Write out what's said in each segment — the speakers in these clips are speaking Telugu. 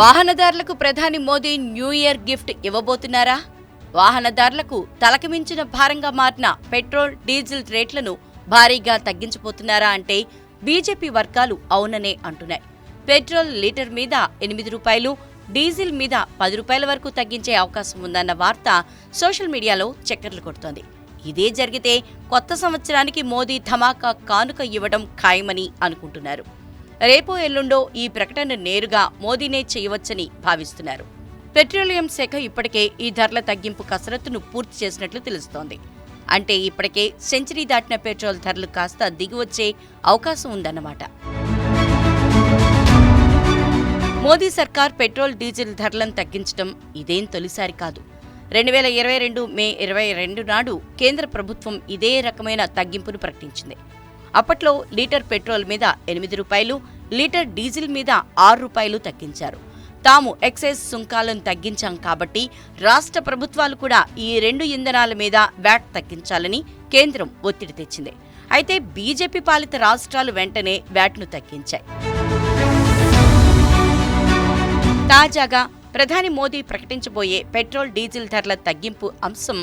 వాహనదారులకు ప్రధాని మోదీ న్యూ ఇయర్ గిఫ్ట్ ఇవ్వబోతున్నారా? వాహనదారులకు తలకమించిన భారంగా మారిన పెట్రోల్ డీజిల్ రేట్లను భారీగా తగ్గించబోతున్నారా అంటే బీజేపీ వర్గాలు అవుననే అంటున్నాయి. పెట్రోల్ లీటర్ మీద ఎనిమిది రూపాయలు డీజిల్ మీద పది రూపాయల వరకు తగ్గించే అవకాశం ఉందన్న వార్త సోషల్ మీడియాలో చక్కర్లు కొడుతోంది. ఇదే జరిగితే కొత్త సంవత్సరానికి మోదీ ధమాకా కానుక ఇవ్వడం ఖాయమని అనుకుంటున్నారు. రేపో ఎల్లుండో ఈ ప్రకటన నేరుగా మోదీనే చేయవచ్చని భావిస్తున్నారు. పెట్రోలియం శాఖ ఇప్పటికే ఈ ధరల తగ్గింపు కసరత్తును పూర్తి చేసినట్లు తెలుస్తోంది. అంటే ఇప్పటికే సెంచరీ దాటిన పెట్రోల్ ధరలు కాస్త దిగివచ్చే అవకాశం ఉందన్నమాట. మోదీ సర్కార్ పెట్రోల్ డీజిల్ ధరలను తగ్గించడం ఇదేం తొలిసారి కాదు. రెండు వేల ఇరవై రెండు మే ఇరవై రెండు నాడు కేంద్ర ప్రభుత్వం ఇదే రకమైన తగ్గింపును ప్రకటించింది. అప్పట్లో లీటర్ పెట్రోల్ మీద ఎనిమిది రూపాయలు లీటర్ డీజిల్ మీద ఆరు రూపాయలు తగ్గించారు. తాము ఎక్సైజ్ సుంకాలను తగ్గించాం కాబట్టి రాష్ట్ర ప్రభుత్వాలు కూడా ఈ రెండు ఇంధనాల మీద వ్యాట్ తగ్గించాలని కేంద్రం ఒత్తిడి తెచ్చింది. అయితే బీజేపీ పాలిత రాష్ట్రాలు వెంటనే వ్యాట్ను తగ్గించాయి. తాజాగా ప్రధాని మోదీ ప్రకటించబోయే పెట్రోల్ డీజిల్ ధరల తగ్గింపు అంశం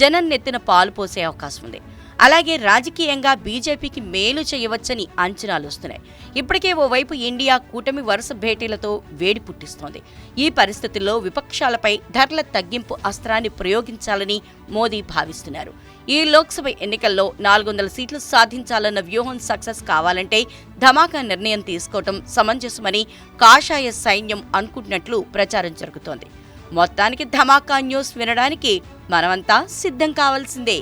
జనం నెత్తిన పాలు పోసే అవకాశం ఉంది. అలాగే రాజకీయంగా బీజేపీకి మేలు చేయవచ్చని అంచనాలు వస్తున్నాయి. ఇప్పటికే ఓవైపు ఇండియా కూటమి వరుస భేటీలతో వేడి పుట్టిస్తోంది. ఈ పరిస్థితుల్లో విపక్షాలపై ధరల తగ్గింపు అస్త్రాన్ని ప్రయోగించాలని మోదీ భావిస్తున్నారు. ఈ లోక్సభ ఎన్నికల్లో నాలుగు వందల సీట్లు సాధించాలన్న వ్యూహం సక్సెస్ కావాలంటే ధమాకా నిర్ణయం తీసుకోవటం సమంజసమని కాషాయ సైన్యం అనుకుంటున్నట్లు ప్రచారం జరుగుతోంది. మొత్తానికి ధమాకా న్యూస్ వినడానికి మనమంతా సిద్ధం కావాల్సిందే.